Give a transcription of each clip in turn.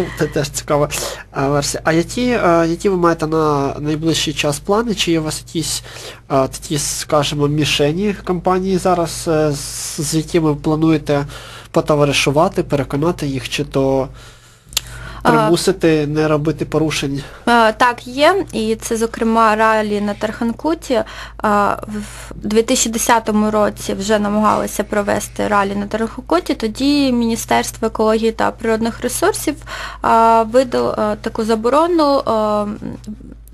Ну, це теж цікава а, версія. А які, а, які ви маєте на найближчий час плани? Чи є у вас якісь а, такі, скажімо, мішені компанії зараз, е, з якими ви плануєте потоваришувати, переконати їх, чи то примусити не робити порушень? Так, є, і це, зокрема, ралі на Тарханкуті. В 2010 році вже намагалися провести ралі на Тарханкуті, тоді Міністерство екології та природних ресурсів видало таку заборону,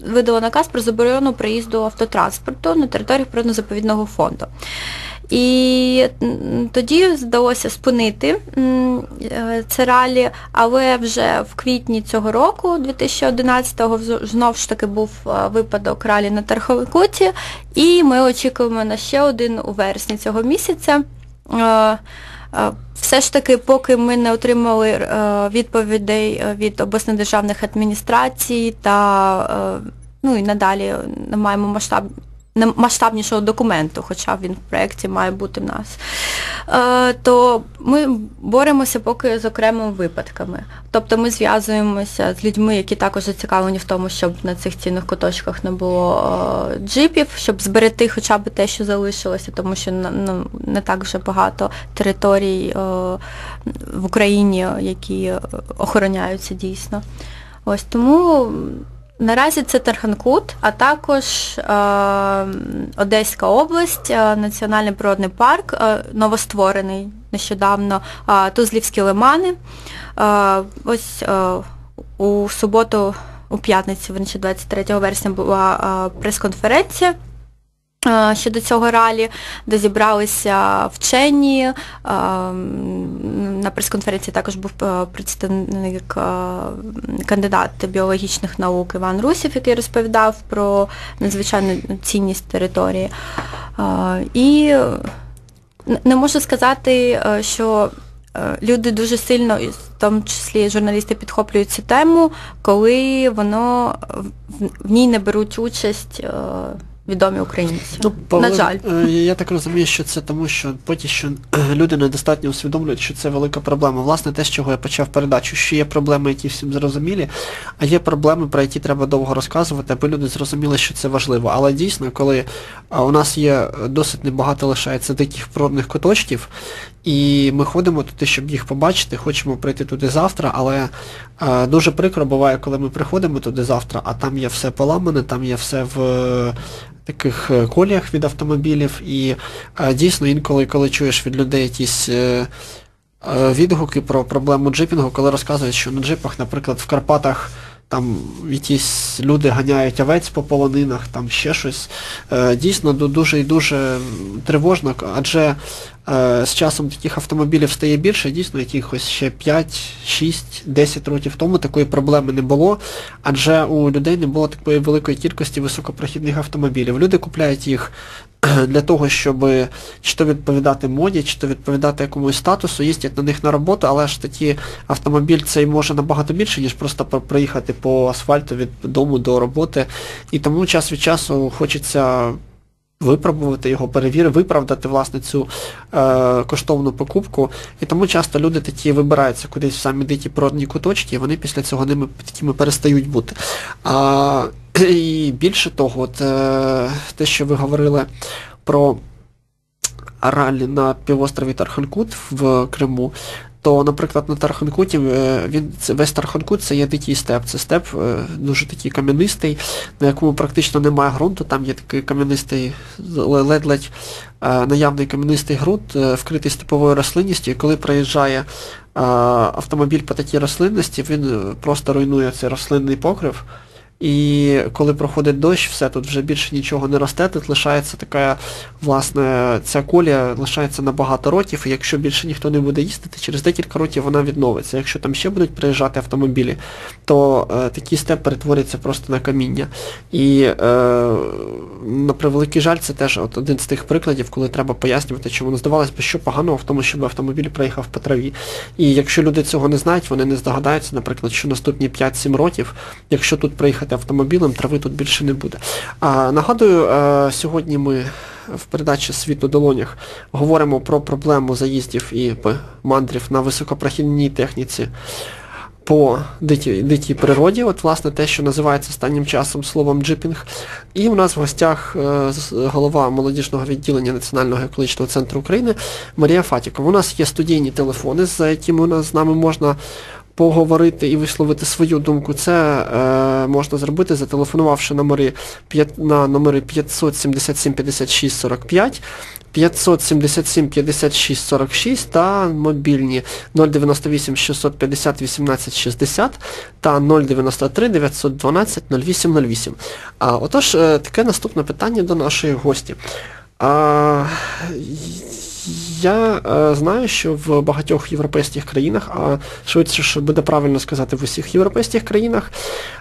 видало наказ про заборону приїзду автотранспорту на територію природно-заповідного фонду. І тоді вдалося спинити е, це ралі, але вже в квітні цього року, 2011-го, вз- знов ж таки був е, випадок ралі на Тарховикуті, і ми очікуємо на ще один у вересні цього місяця. Е, Все ж таки, поки ми не отримали відповідей від обласних державних адміністрацій та ну і надалі не маємо масштаб масштабнішого документу, хоча він в проєкті має бути в нас, е, то ми боремося поки з окремими випадками. Тобто ми зв'язуємося з людьми, які також зацікавлені в тому, щоб на цих цінних куточках не було е, джипів, щоб зберегти хоча б те, що залишилося, тому що не так вже багато територій е, в Україні, які охороняються дійсно. Ось тому Наразі це Тарханкут, а також е, Одеська область, е, Національний природний парк, е, новостворений нещодавно, е, Тузлівські лимани. Е, ось е, у суботу, у п'ятницю, 23 вересня була е, прес-конференція щодо цього ралі, де зібралися вчені. На прес-конференції також був е, представник, е, кандидат біологічних наук Іван Русів, який розповідав про надзвичайну цінність території. І не можу сказати, е, що люди дуже сильно, в тому числі журналісти, підхоплюють цю тему, коли воно в- ній не беруть участь відомі українці. Ну, На жаль. е, Я так розумію, що це тому, що поки що е, люди недостатньо усвідомлюють, що це велика проблема. Власне, те, з чого я почав передачу, що є проблеми, які всім зрозумілі, а є проблеми, про які треба довго розказувати, аби люди зрозуміли, що це важливо. Але дійсно, коли у нас є досить небагато лишається диких природних куточків, і ми ходимо туди, щоб їх побачити, хочемо прийти туди завтра, але е, дуже прикро буває, коли ми приходимо туди завтра, а там є все поламане, там є все в е, таких е, коліях від автомобілів. І е, дійсно інколи, коли чуєш від людей якісь е, е, відгуки про проблему джипінгу, коли розказують, що на джипах, наприклад, в Карпатах там якісь люди ганяють овець по полонинах, там ще щось. Дійсно дуже і дуже тривожно, адже з часом таких автомобілів стає більше, дійсно якихось ще 5, 6, 10 років тому такої проблеми не було, адже у людей не було такої великої кількості високопрохідних автомобілів. Люди купляють їх для того, щоб чи то відповідати моді, чи то відповідати якомусь статусу, їздять на них на роботу, але ж такі автомобіль цей може набагато більше, ніж просто про- проїхати по асфальту від дому до роботи. І тому час від часу хочеться випробувати його, перевірити, виправдати власне цю е, коштовну покупку. І тому часто люди такі вибираються кудись в самі дикі природні куточки, і вони після цього ними такими перестають бути. А, і більше того, от, е, те, що ви говорили про ралі на півострові Тарханкут в Криму, то, наприклад, на Тарханкуті е, він весь Тарханкут це є дикий степ. Це степ е, дуже такий кам'янистий, на якому практично немає ґрунту, там є такий кам'янистий, ледь-ледь е, наявний кам'янистий ґрунт, вкритий степовою рослинністю, і коли проїжджає автомобіль по такій рослинності, він просто руйнує цей рослинний покрив. І коли проходить дощ, все, тут вже більше нічого не росте, тут лишається така, власне, ця колія лишається на багато років, і якщо більше ніхто не буде їздити, через декілька років вона відновиться. Якщо там ще будуть приїжджати автомобілі, то е, такий степ перетвориться просто на каміння. І е, на превеликий жаль, це теж от один з тих прикладів, коли треба пояснювати, чому не здавалось би, що поганого в тому, щоб автомобіль проїхав по траві. І якщо люди цього не знають, вони не здогадаються, наприклад, що наступні 5-7 років, якщо тут проїхати автомобілем, трави тут більше не буде. А, нагадую, е, сьогодні ми в передачі Світ у долонях говоримо про проблему заїздів і мандрів на високопрохідній техніці по дитій, дитій природі, от власне те, що називається останнім часом словом джипінг. І у нас в гостях е, голова молодіжного відділення Національного екологічного центру України Марія Фатікова. У нас є студійні телефони, за якими у нас з нами можна поговорити і висловити свою думку. Це е, можна зробити, зателефонувавши номери п'ят- на номери 577 56 45, 577 56 46 та мобільні 098 650 18 60 та 093 912 08 08. А, отож, е, таке наступне питання до нашої гості. А, я е, знаю, що в багатьох європейських країнах, а швидше що буде правильно сказати в усіх європейських країнах,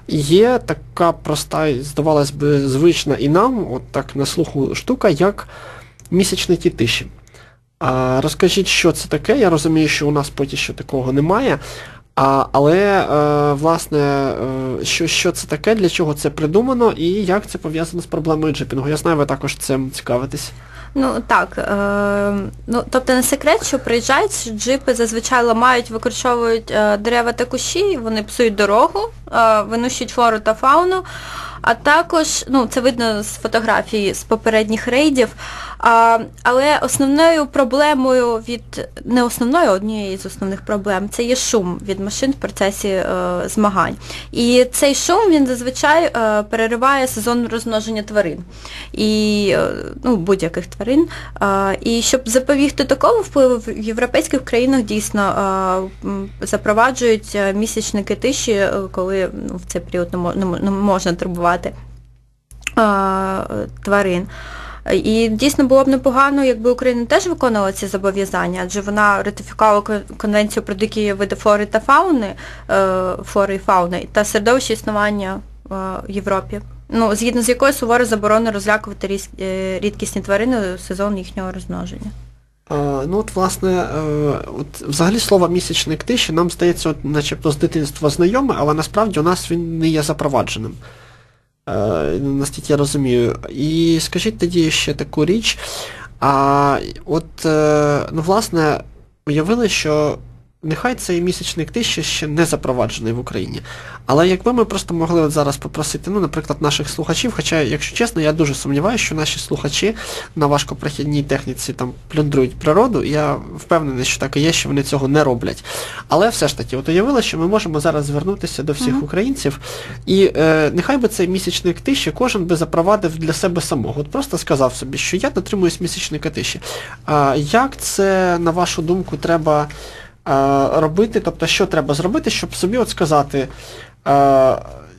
є така проста, здавалось би, звична і нам, от так на слуху штука, як місячники тиші. А, розкажіть, що це таке? Я розумію, що у нас поки що такого немає. А, але, е, власне, е, що, що це таке, для чого це придумано і як це пов'язано з проблемою джипінгу? Я знаю, ви також цим цікавитесь. Ну так, е, ну тобто не секрет, що приїжджають джипи, зазвичай ламають, викорчовують е, дерева та кущі, вони псують дорогу, е, винущують флору та фауну. А також, ну це видно з фотографій з попередніх рейдів. А, але основною проблемою від не основною, однією з основних проблем це є шум від машин в процесі е, змагань. І цей шум він зазвичай е, перериває сезон розмноження тварин і е, ну, будь-яких тварин. Е, і щоб запобігти такому впливу, в європейських країнах дійсно е, запроваджують е, місячники тиші, е, коли ну, в цей період не можна турбувати е, тварин. І дійсно було б непогано, якби Україна теж виконувала ці зобов'язання, адже вона ратифікувала конвенцію про дикі види флори та фауни, е, флори і фауни, та середовище існування е, в Європі. Ну, згідно з якою суворо заборонено розлякувати е, рідкісні тварини у сезон їхнього розмноження. Ну от, власне, от, взагалі слово місячник тиші нам здається, от, начебто з дитинства знайоме, але насправді у нас він не є запровадженим. Е, наскільки я розумію. І скажіть тоді ще таку річ. А от, е, ну, власне, уявили, що нехай цей місячник тиші ще не запроваджений в Україні. Але якби ми просто могли от зараз попросити, ну, наприклад, наших слухачів, хоча, якщо чесно, я дуже сумніваюся, що наші слухачі на важкопрохідній техніці там плюндрують природу, я впевнений, що так і є, що вони цього не роблять. Але все ж таки, от уявили, що ми можемо зараз звернутися до всіх Мгм. українців, і е, нехай би цей місячник тиші кожен би запровадив для себе самого. От просто сказав собі, що я дотримуюсь місячника тиші. А як це, на вашу думку, треба робити? Тобто, що треба зробити, щоб собі от сказати. Е,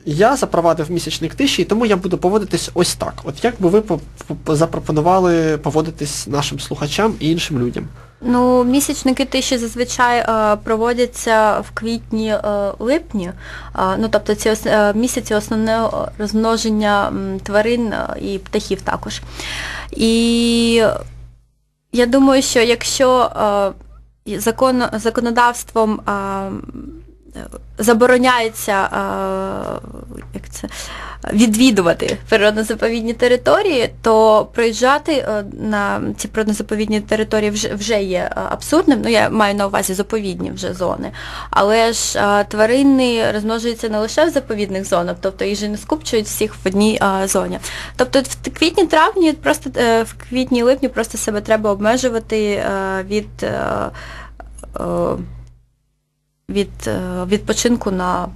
я запровадив місячник тиші, і тому я буду поводитись ось так. От як би ви по- по- запропонували поводитись нашим слухачам і іншим людям? Ну, місячники тиші зазвичай е, проводяться в квітні-липні, ну тобто ці е, місяці основного розмноження тварин е, і птахів також. І я думаю, що якщо е, закон, законодавством забороняється е, як це, відвідувати природно-заповідні території, то проїжджати е, на ці природно-заповідні території вже, вже є е, абсурдним. Ну, я маю на увазі заповідні вже зони. Але ж тварини розмножуються не лише в заповідних зонах, тобто їх же не скупчують всіх в одній зоні. Тобто в квітні-травні, просто в квітні-липні просто себе треба обмежувати від. Від е, відпочинку на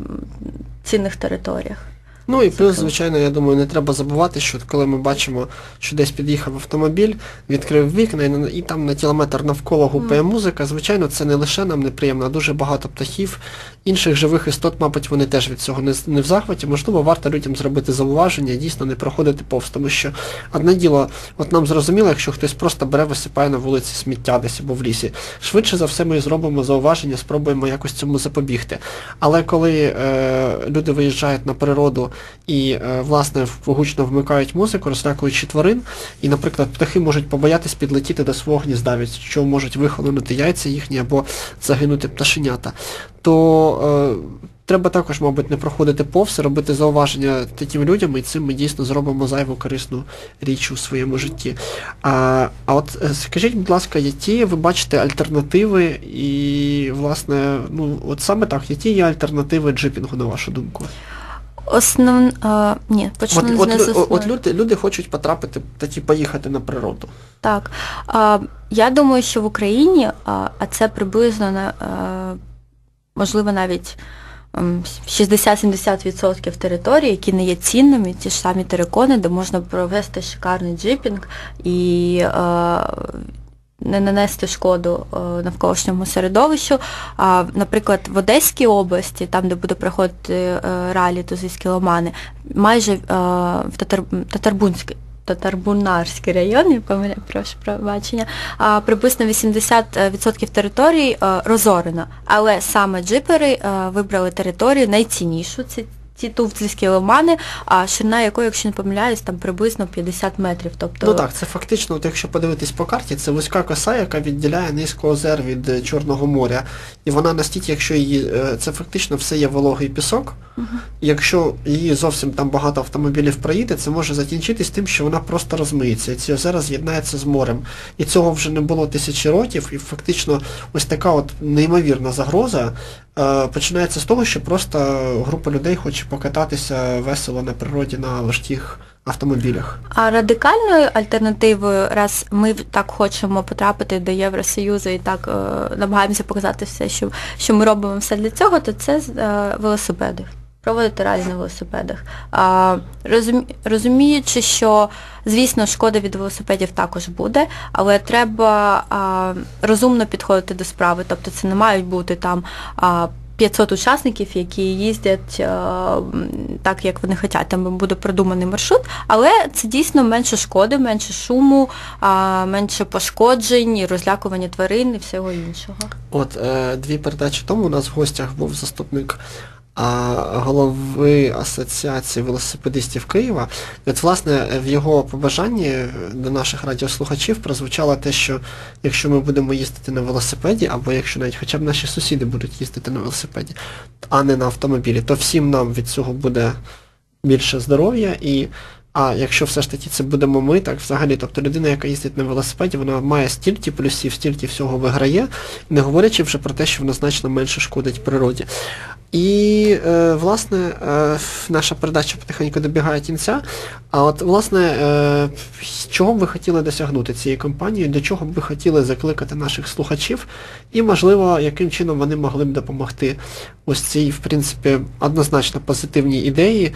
цінних територіях. Ну і плюс, звичайно, я думаю, не треба забувати, що коли ми бачимо, що десь під'їхав автомобіль, відкрив вікна і, і там на кілометр навколо гупає музика, звичайно, це не лише нам неприємно, а дуже багато птахів, інших живих істот, мабуть, вони теж від цього не, не в захваті. Можливо, варто людям зробити зауваження дійсно не проходити повз, тому що одне діло, от нам зрозуміло, якщо хтось просто бере, висипає на вулиці сміття десь або в лісі. Швидше за все ми зробимо зауваження, спробуємо якось цьому запобігти. Але коли е, люди виїжджають на природу і, е, власне, гучно вмикають музику, розлякуючи тварин, і, наприклад, птахи можуть побоятись підлетіти до свого гнізда, від чого можуть вихолонути яйця їхні або загинути пташенята, то е, треба також, мабуть, не проходити повз, робити зауваження таким людям, і цим ми дійсно зробимо зайву корисну річ у своєму житті. А, а от е, скажіть, будь ласка, які ви бачите альтернативи і, власне, ну, от саме так, які є альтернативи джипінгу, на вашу думку? Основ... а, ні, почну От, от, основи. от люди, люди хочуть потрапити, такі поїхати на природу. Так. А, я думаю, що в Україні, а, а це приблизно на, а, можливо навіть ем, 60-70% територій, які не є цінними, ті ж самі терикони, де можна провести шикарний джипінг і не нанести шкоду е, навколишньому середовищу. А, наприклад, в Одеській області, там, де буде проходити е, ралі Тузийські ломани, майже е, в Татар... Татарбунській Татарбунарський район, я помиляю, прошу пробачення, приблизно 80% території розорено. Але саме джипери вибрали територію найціннішу, це ці тувцівські лимани, а ширина якої, якщо не помиляюсь, там приблизно 50 метрів. Тобто, Ну так, це фактично, от якщо подивитись по карті, це вузька коса, яка відділяє низку озер від е, Чорного моря. І вона настільки, якщо її, е, це фактично все є вологий пісок, і якщо її зовсім там багато автомобілів проїде, це може закінчитись тим, що вона просто розмиється, і ці озера з'єднаються з морем. І цього вже не було тисячі років, і фактично ось така от неймовірна загроза починається з того, що просто група людей хоче покататися весело на природі на важких автомобілях. А радикальною альтернативою, раз ми так хочемо потрапити до Євросоюзу і так е, намагаємося показати все, що, що ми робимо все для цього, то це е, велосипеди. Проводити ралі на велосипедах. А, розумі, розуміючи, що, звісно, шкода від велосипедів також буде, але треба а, розумно підходити до справи. Тобто це не мають бути там а, 500 учасників, які їздять е, так, як вони хочуть, там буде продуманий маршрут, але це дійсно менше шкоди, менше шуму, а, менше пошкоджень, розлякування тварин і всього іншого. От е, дві передачі тому у нас в гостях був заступник голови Асоціації велосипедистів Києва. От, власне, в його побажанні до наших радіослухачів прозвучало те, що якщо ми будемо їздити на велосипеді, або якщо навіть хоча б наші сусіди будуть їздити на велосипеді, а не на автомобілі, то всім нам від цього буде більше здоров'я і. А якщо все ж таки це будемо ми, так взагалі, тобто людина, яка їздить на велосипеді, вона має стільки плюсів, стільки всього виграє, не говорячи вже про те, що вона значно менше шкодить природі. І, е, власне, е, наша передача потихеньку добігає кінця. А от, власне, е, чого б ви хотіли досягнути цією компанією, до чого б ви хотіли закликати наших слухачів, і, можливо, яким чином вони могли б допомогти ось цій, в принципі, однозначно позитивній ідеї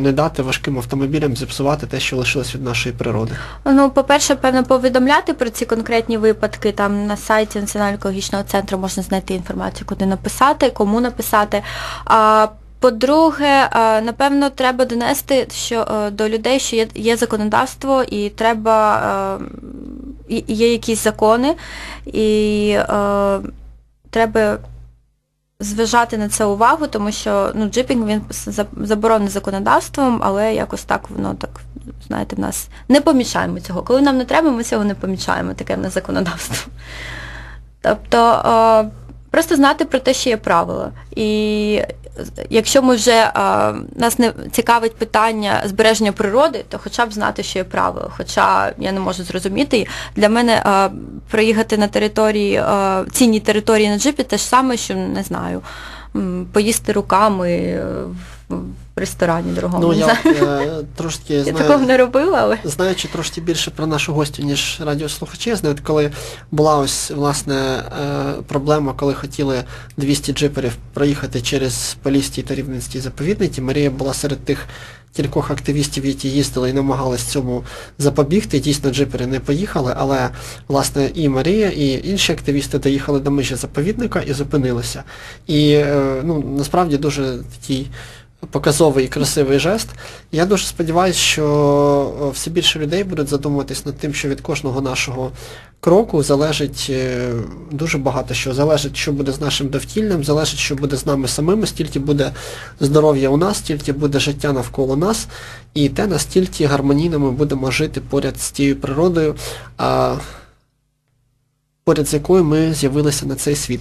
не дати важким автомобілям зіпсувати те, що лишилось від нашої природи. Ну, по-перше, певно, повідомляти про ці конкретні випадки. Там на сайті Національного екологічного центру можна знайти інформацію, куди написати, кому написати. А, по-друге, напевно, треба донести що, е, до людей, що є, є законодавство і треба е, є якісь закони, і е, треба зважати на це увагу, тому що ну, джипінг він заборонений законодавством, але якось так воно так, знаєте, в нас не помічаємо цього. Коли нам не треба, ми цього не помічаємо, таке в нас законодавство. Тобто е, просто знати про те, що є правила. І якщо ми вже е, нас не цікавить питання збереження природи, то хоча б знати, що є правила. Хоча я не можу зрозуміти. Для мене е, проїхати на території, е, цінній території на джипі те ж саме, що не знаю, поїсти руками е, в, ресторані дорогому. Ну, я знаю. е, трошки я такого не робила, але. Знаючи трошки більше про нашу гостю, ніж радіослухачі, я знаю, коли була ось власне е, проблема, коли хотіли 200 джиперів проїхати через Поліський та Рівненський заповідники, Марія була серед тих кількох активістів, які їздили і намагались цьому запобігти. Дійсно, джипери не поїхали, але власне і Марія, і інші активісти доїхали до межі заповідника і зупинилися. І е, ну, насправді дуже такий показовий і красивий жест. Я дуже сподіваюся, що е, все більше людей будуть задумуватись над тим, що від кожного нашого кроку залежить е, дуже багато що. Залежить, що буде з нашим довкіллям, залежить, що буде з нами самими, стільки буде здоров'я у нас, стільки буде життя навколо нас, і те, настільки гармонійно ми будемо жити поряд з тією природою, поряд з якою ми з'явилися на цей світ.